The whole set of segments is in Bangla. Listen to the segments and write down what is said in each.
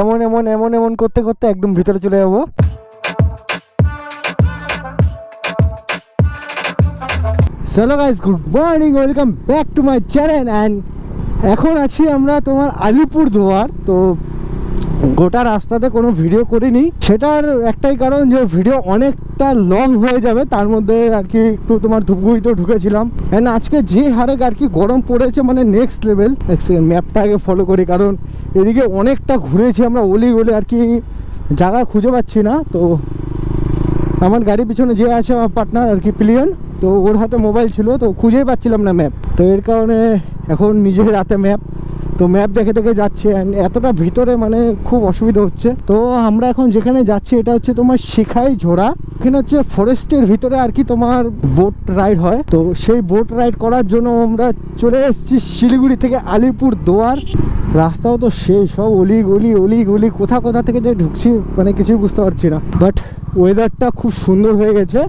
এমন এমন এমন এমন করতে করতে একদম ভিতরে চলে যাব। চলো guys good morning welcome back to my channel and এখন আছি আমরা তোমার আলিপুরদুয়ার, তো গোটা রাস্তাতে কোনো ভিডিও করিনি। সেটার একটাই কারণ যে ভিডিও অনেকটা লং হয়ে যাবে, তার মধ্যে আর কি একটু তোমার ধূপগুড়িতেও ঢুকেছিলাম। অ্যান্ড আজকে যে হারে আর কি গরম পড়েছে মানে নেক্সট লেভেল ম্যাপটা আগে ফলো করি, কারণ এদিকে অনেকটা ঘুরেছি আমরা অলি গলি, আর কি জায়গা খুঁজে পাচ্ছি না। তো আমার গাড়ির পিছনে যে আছে আমার পার্টনার আর কি প্লিয়ন তো ওর হাতে মোবাইল ছিল, তো খুঁজেই পাচ্ছিলাম না ম্যাপ তো এর কারণে এখন নিজের হাতে ম্যাপ তো ম্যাপ দেখে দেখে যাচ্ছে and এতটা ভিতরে মানে খুব অসুবিধা হচ্ছে। তো আমরা এখন যেখানে যাচ্ছি, এটা হচ্ছে তোমার শিখাই ঝোড়া। এখানে হচ্ছে ফরেস্টের ভিতরে আর কি তোমার বোট রাইড হয়। তো সেই বোট রাইড করার জন্য আমরা চলে এসেছি শিলিগুড়ি থেকে আলিপুর দোয়ার। রাস্তাও তো সেই সব অলি গলি অলি গলি কোথা কোথা থেকে যে ঢুকছি মানে কিছুই বুঝতে পারছি না। বাট ওয়েদারটা খুব সুন্দর হয়ে গেছে,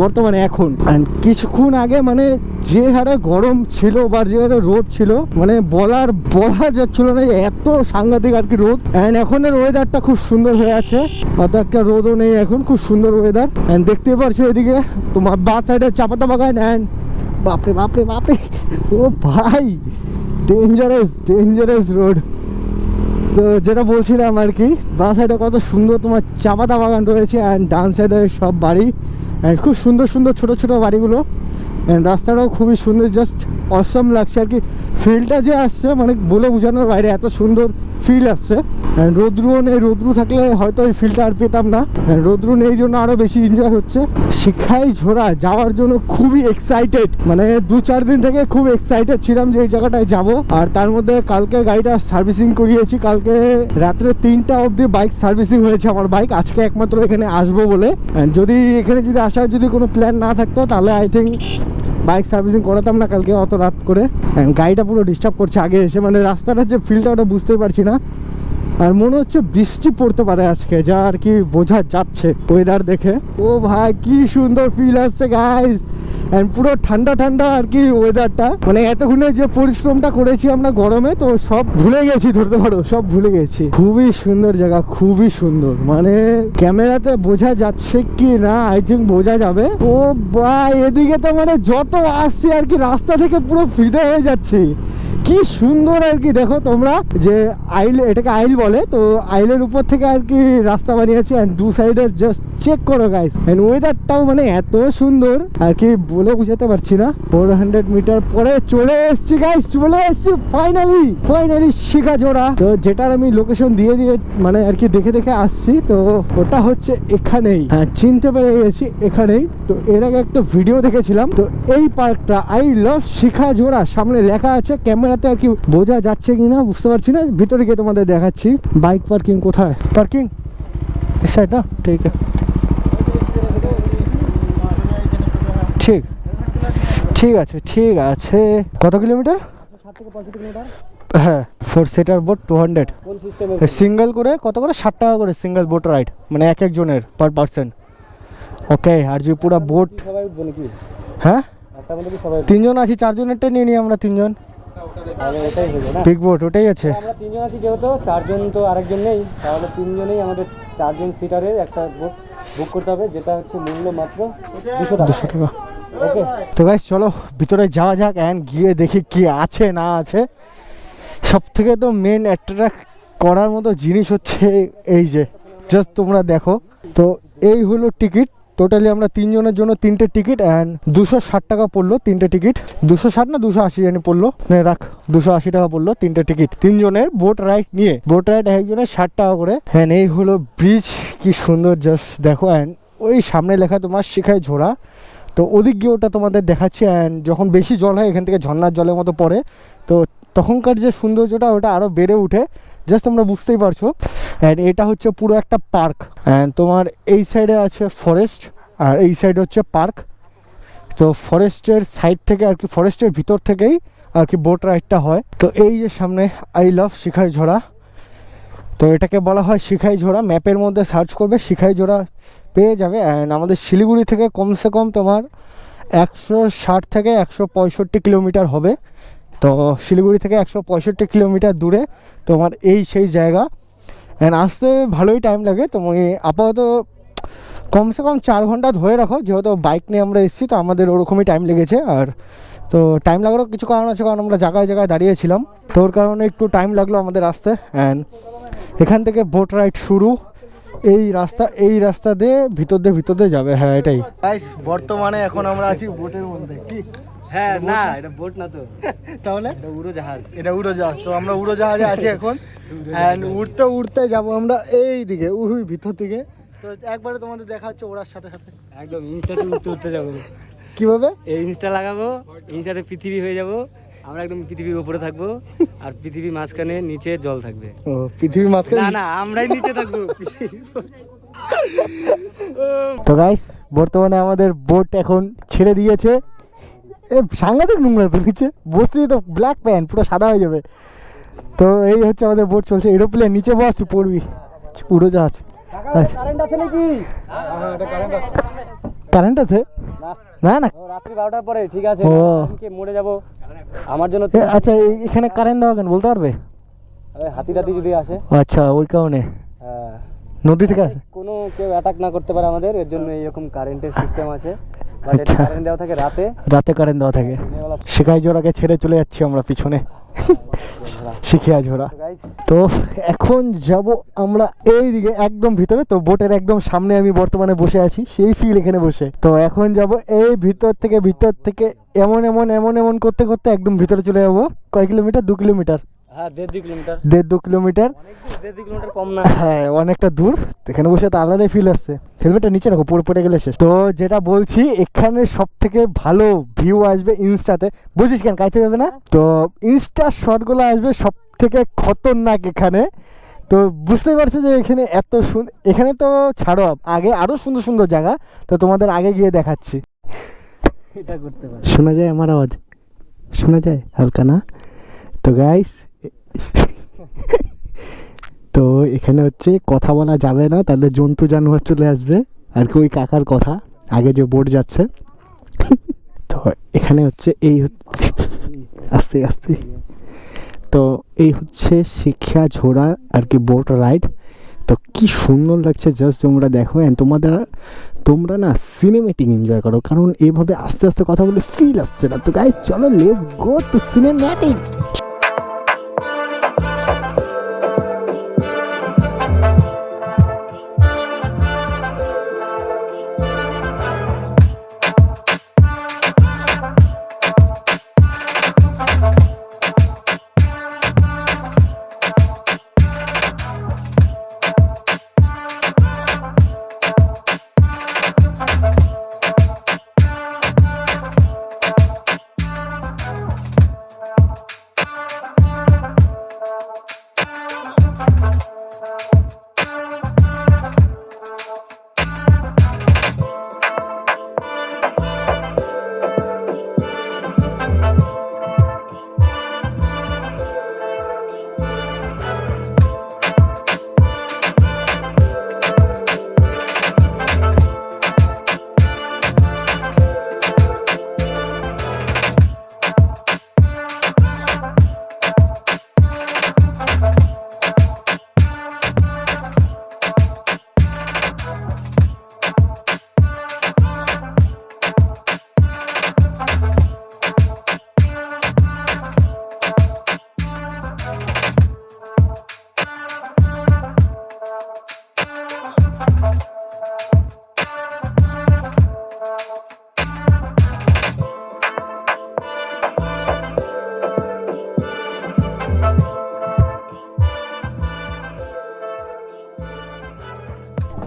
বর্তমানে এখন। অ্যান্ড কিছুক্ষণ আগে মানে যে হারে গরম ছিল বা যে হারে রোদ ছিল মানে বলার, বলা যাচ্ছিল না যে এত সাংঘাতিক আর কি রোদ। অ্যান্ড এখন এখনের ওয়েদারটা খুব সুন্দর হয়ে আছে। অত একটা রোদও নেই এখন, খুব সুন্দর ওয়েদার অ্যান্ড দেখতে পারছ এদিকে, তোমার বা সাইডে চাপাতা বাগান অ্যান্ড বাপরে বাপরে বাপরে। ও ভাই ডেঞ্জারাস ডেঞ্জারাস রোড তো যেটা বলছিলাম আর কি, বা সাইডে কত সুন্দর তোমার চাপাতা বাগান রয়েছে অ্যান্ড ডান সাইডে সব বাড়ি। খুব সুন্দর সুন্দর ছোট ছোট বাড়িগুলো। অ্যান্ড রাস্তাটাও খুবই সুন্দর জাস্ট অসম লাগছে আর কি। ফিলটা যে আসছে মানে বলে বোঝানোর বাইরে এত সুন্দর ফিল আসছে। রোদ্রুও নেই, রোদ্রু থাকলে হয়তো ওই ফিলটা আর পেতাম না। রোদ্রু নেই জন্য আরও বেশি এনজয় হচ্ছে। শিখাই ঝোড়া, যাওয়ার জন্য খুবই এক্সাইটেড মানে দু চার দিন থেকে খুব এক্সাইটেড ছিলাম যে এই জায়গাটায় যাব। আর তার মধ্যে কালকে গাড়িটা সার্ভিসিং করিয়েছি। কালকে রাত্রে তিনটা অবধি বাইক সার্ভিসিং হয়েছে আমার বাইক আজকে একমাত্র এখানে আসব বলে। যদি এখানে যদি আসার যদি কোনো প্ল্যান না থাকতো, তাহলে আই থিঙ্ক বাইক সার্ভিসিং করাতাম না কালকে অত রাত করে। গাড়িটা পুরো ডিস্টার্ব করছে। আগে এসে মানে রাস্তাটার যে ফিল্ডটা ওটা বুঝতেই পারছি না। আর মনে হচ্ছে বৃষ্টি পড়তে পারে আজকে, যা আর কি বোঝা যাচ্ছে ওয়েদার দেখে। ও ভাই, কি সুন্দর ফিল আসছে এন্ড পুরো ঠান্ডা ঠান্ডা আর কি ওয়েদারটা মানে এতক্ষণে যে পরিশ্রমটা করেছি আমরা গরমে, তো সব ভুলে গেছি, ধরতে পারো, সব ভুলে গেছি। খুবই সুন্দর জায়গা, খুবই সুন্দর। মানে ক্যামেরাতে বোঝা যাচ্ছে কি না আই থিঙ্ক বোঝা যাবে। ও ভাই, এদিকে তো মানে যত আসছে আর কি, রাস্তা থেকে পুরো ফিদে হয়ে যাচ্ছে। কি সুন্দর আর কি। দেখো তোমরা যে আইল, এটাকে আইল বলে, তো আইলের উপর থেকে আর কি রাস্তা বানিয়েছে অ্যান্ড দু সাইডের জাস্ট চেক করো গাইস অ্যান্ড ওয়েদারটাও মানে এত সুন্দর, আর কি বলে বুঝাতে পারছি না। ফোর হান্ড্রেড মিটার পরে চলে এসছি গাইস চলে এসছি ফাইনালি ফাইনালি শিখা জোড়া। তো যেটার আমি লোকেশন দিয়ে দিয়ে মানে আর কি দেখে দেখে আসছি, তো ওটা হচ্ছে এখানেই। হ্যাঁ চিনতে পেরে গেছি এখানেই। তো এর আগে একটা ভিডিও দেখেছিলাম, তো এই পার্কটা আই লাভ শিখা জোড়া। সামনে লেখা আছে ক্যামেরাতে আর কি বোঝা যাচ্ছে কি না বুঝতে পারছি না। ভিতরে গিয়ে তোমাদের দেখাচ্ছি। বাইক পার্কিং কোথায়? পার্কিং? সাইড না ঠিক ঠিক। ঠিক আছে ঠিক আছে। কত কিলোমিটার? হ্যাঁ four seater boat two hundred single করে কত করে? ষাট টাকা করে সিঙ্গেল বোট রাইড মানে এক একজনের পার পার্সন ওকে আর যে পুরো বোট হ্যাঁ? তিনজন আছি চারজনেরটা নিয়ে নিই আমরা তিনজন। পিক বোট ওটাই আছে। আমরা তিনজন আছি যেহেতু চারজন তো আরেকজন নেই। তাহলে তিনজনেই আমাদের চারজন সিটারের একটা বুক বুক করতে হবে যেটা হচ্ছে মূল্য মাত্র দুশো টাকা। দুশো টাকা। ওকে তো গাইস চলো ভিতরে যাওয়া যাক অ্যান্ড গিয়ে দেখি কি আছে না আছে। সব থেকে তো মেন অ্যাট্রাক্ট করার মতো জিনিস হচ্ছে এই যে জাস্ট তোমরা দেখো। তো এই হলো টিকিট টোটালি আমরা তিনজনের জন্য তিনটে টিকিট অ্যান্ড দুশো ষাট টাকা পড়ল তিনটে টিকিট দুশো ষাট না দুশো আশি জানি পড়ল? রাখ, দুশো আশি টাকা পড়ল তিনটে টিকিট তিনজনের বোট রাইড নিয়ে বোট রাইড একজনের ষাট টাকা করে। হ্যাঁ এই হলো ব্রিজ কি সুন্দর জাস্ট দেখো। অ্যান্ড ওই সামনে লেখা তোমার শিখায় ঝোড়া। তো ওদিক গিয়ে ওটা তোমাদের দেখাচ্ছি। অ্যান্ড যখন বেশি জল হয়, এখান থেকে ঝর্ণার জলের মতো পড়ে। তো তখনকার যে সৌন্দর্যটা ওটা আরও বেড়ে উঠে জাস্ট তোমরা বুঝতেই পারছ। অ্যান্ড এটা হচ্ছে পুরো একটা পার্ক অ্যান্ড তোমার এই সাইডে আছে ফরেস্ট আর এই সাইডে হচ্ছে পার্ক তো ফরেস্টের সাইড থেকে আর কি ফরেস্টের ভিতর থেকেই আর কি বোট রাইডটা হয়। তো এই যে সামনে আই লাভ শিখাই ঝোড়া। তো এটাকে বলা হয় শিখাই ঝোড়া। ম্যাপের মধ্যে সার্চ করবে, শিখাই ঝোড়া পেয়ে যাবে। অ্যান্ড আমাদের শিলিগুড়ি থেকে কমসে কম তোমার একশো ষাট থেকে একশো পঁয়ষট্টি কিলোমিটার হবে। তো শিলিগুড়ি থেকে একশো পঁয়ষট্টি কিলোমিটার দূরে তোমার এই সেই জায়গা। অ্যান্ড আসতে ভালোই টাইম লাগে। তো আমি আপাতত কমসে কম চার ঘণ্টা ধরে রাখো। যেহেতু বাইক নিয়ে আমরা এসেছি, তো আমাদের ওরকমই টাইম লেগেছে। আর তো টাইম লাগারও কিছু কারণ আছে, কারণ আমরা জায়গায় জায়গায় দাঁড়িয়েছিলাম। তো ওর কারণে একটু টাইম লাগল আমাদের আসতে। অ্যান্ড এখান থেকে বোট রাইড শুরু। এই রাস্তা এই রাস্তা দিয়ে ভিতর দিয়ে ভিতর দিয়ে যাবে। হ্যাঁ এটাই। বর্তমানে এখন আমরা আছি বোটের মধ্যে। কি? হ্যাঁ না এটা বোট না তো। তাহলে? এটা উড়োজাহাজ। এটা উড়োজাহাজ তো আমরা উড়োজাহাজে আছি এখন। অ্যান্ড উড়তে উড়তে যাব আমরা এই দিকে উই ভিতর দিকে। তো একবারে তোমাদের দেখা হচ্ছে ওড়ার সাথে সাথে। একদম ইনস্টাতে উঠতে উঠতে যাব। কীভাবে? এই ইনস্টা লাগাবো ইনস্টাতে পৃথিবী হয়ে যাব। আমরা একদম পৃথিবীর উপরে থাকব আর পৃথিবীর মাঝখানে নিচে জল থাকবে। ও পৃথিবীর না মাঝখানে না আমরাই নিচে থাকব। তো গাইস বর্তমানে আমাদের বোট এখন ছেড়ে দিয়েছে। এ সাংঘাতিক নোংরা তো নিচে বসতে তো ব্ল্যাক প্যান্ট পুরো সাদা হয়ে যাবে। তো এই হচ্ছে আমাদের বোট চলছে এরোপ্লেন নিচে বস তুই পড়বি। উড়োজাহাজ আচ্ছা কারেন্ট আছে নাকি? কারেন্ট আছে? না। না না। রাত্রি বারোটার পরে ঠিক আছে। ও। মরে যাব। আমার জন্য আচ্ছা এখানে কারেন্ট দেওয়া কেন বলতে পারবে? হাতি টাতি যদি আসে। আচ্ছা ওই কারণে। হ্যাঁ। নদী থেকে আসে। কোনো কেউ অ্যাটাক না করতে পারে আমাদের এর জন্য এইরকম কারেন্টের সিস্টেম আছে। আচ্ছা। কারেন্ট দেওয়া থাকে রাতে? রাতে কারেন্ট দেওয়া থাকে। শিখাই জোড়াকে ছেড়ে চলে যাচ্ছি আমরা পিছনে। শিখিয়া ঝোড়া তো এখন যাব আমরা এই দিকে একদম ভিতরে। তো বোটের একদম সামনে আমি বর্তমানে বসে আছি সেই ফিল এখানে বসে। তো এখন যাব এই ভিতর থেকে ভিতর থেকে এমন এমন এমন এমন করতে করতে একদম ভিতরে চলে যাব। কয় কিলোমিটার? দু কিলোমিটার। দেড় কিলোমিটার। দেড় দু কিলোমিটার? হ্যাঁ অনেকটা দূর। তো এখানে বসে তো আলাদাই ফিল আসছে। হেলমেটটা নিচে রাখো পড়ে পড়ে গেলে শেষ। তো যেটা বলছি এখানে সব থেকে ভালো ভিউ আসবে ইনস্টাতে বুঝিস কেন? কাইতে যাবে না? তো ইনস্টা শটগুলো আসবে সব থেকে খতরনাক এখানে। তো বুঝতেই পারছ যে এখানে এত সুন্দর এখানে তো ছাড়ো আগে আরও সুন্দর সুন্দর জায়গা। তো তোমাদের আগে গিয়ে দেখাচ্ছি। এটা করতে শোনা যায় আমার আওয়াজ? শোনা যায় হালকা না? তো গাইস তো এখানে হচ্ছে কথা বলা যাবে না, তাহলে জন্তু জানোয়ার চলে আসবে। আর কি ওই কাকার কথা, আগে যে বোর্ড যাচ্ছে। তো এখানে হচ্ছে এই হচ্ছে, আস্তে আস্তে। তো এই হচ্ছে শিক্ষা ঝোড়া আর কি বোট রাইড তো কি সুন্দর লাগছে জাস্ট তোমরা দেখো। And তোমাদের, তোমরা না সিনেমেটিক এনজয় করো, কারণ এইভাবে আস্তে আস্তে কথা বলে ফিল আসছে না। তো গাইজ চলো লেটস গো টু সিনেম্যাটিক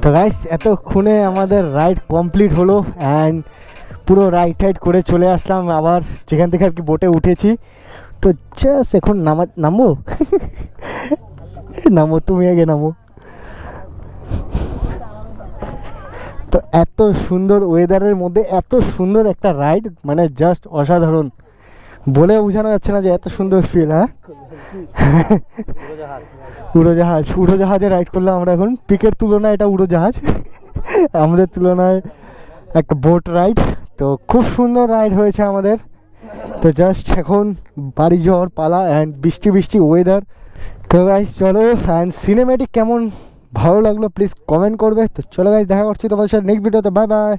তো গাইস এতক্ষণে আমাদের রাইড কমপ্লিট হলো অ্যান্ড পুরো রাইড টাইড করে চলে আসলাম। আবার যেখান থেকে আর কি বোটে উঠেছি। তো জাস্ট এখন নামা নামবো নামো, তুমি আগে নামো। তো এত সুন্দর ওয়েদারের মধ্যে এত সুন্দর একটা রাইড মানে জাস্ট অসাধারণ। বলে বোঝানো যাচ্ছে না যে এত সুন্দর ফিল হ্যাঁ? উড়োজাহাজ, উড়োজাহাজে রাইড করলাম আমরা এখন। পিকের তুলনায় এটা উড়োজাহাজ। আমাদের তুলনায় একটা বোট রাইড তো খুব সুন্দর রাইড হয়েছে আমাদের। তো জাস্ট এখন বাড়ি যাওয়ার পালা অ্যান্ড বৃষ্টি বৃষ্টি ওয়েদার তো গাইজ চলো অ্যান্ড সিনেমেটিক কেমন? ভালো লাগল প্লিজ কমেন্ট করবে। তো চলো গাইজ দেখা করছি তোমাদের সাথে নেক্সট ভিডিওতে বাই বাই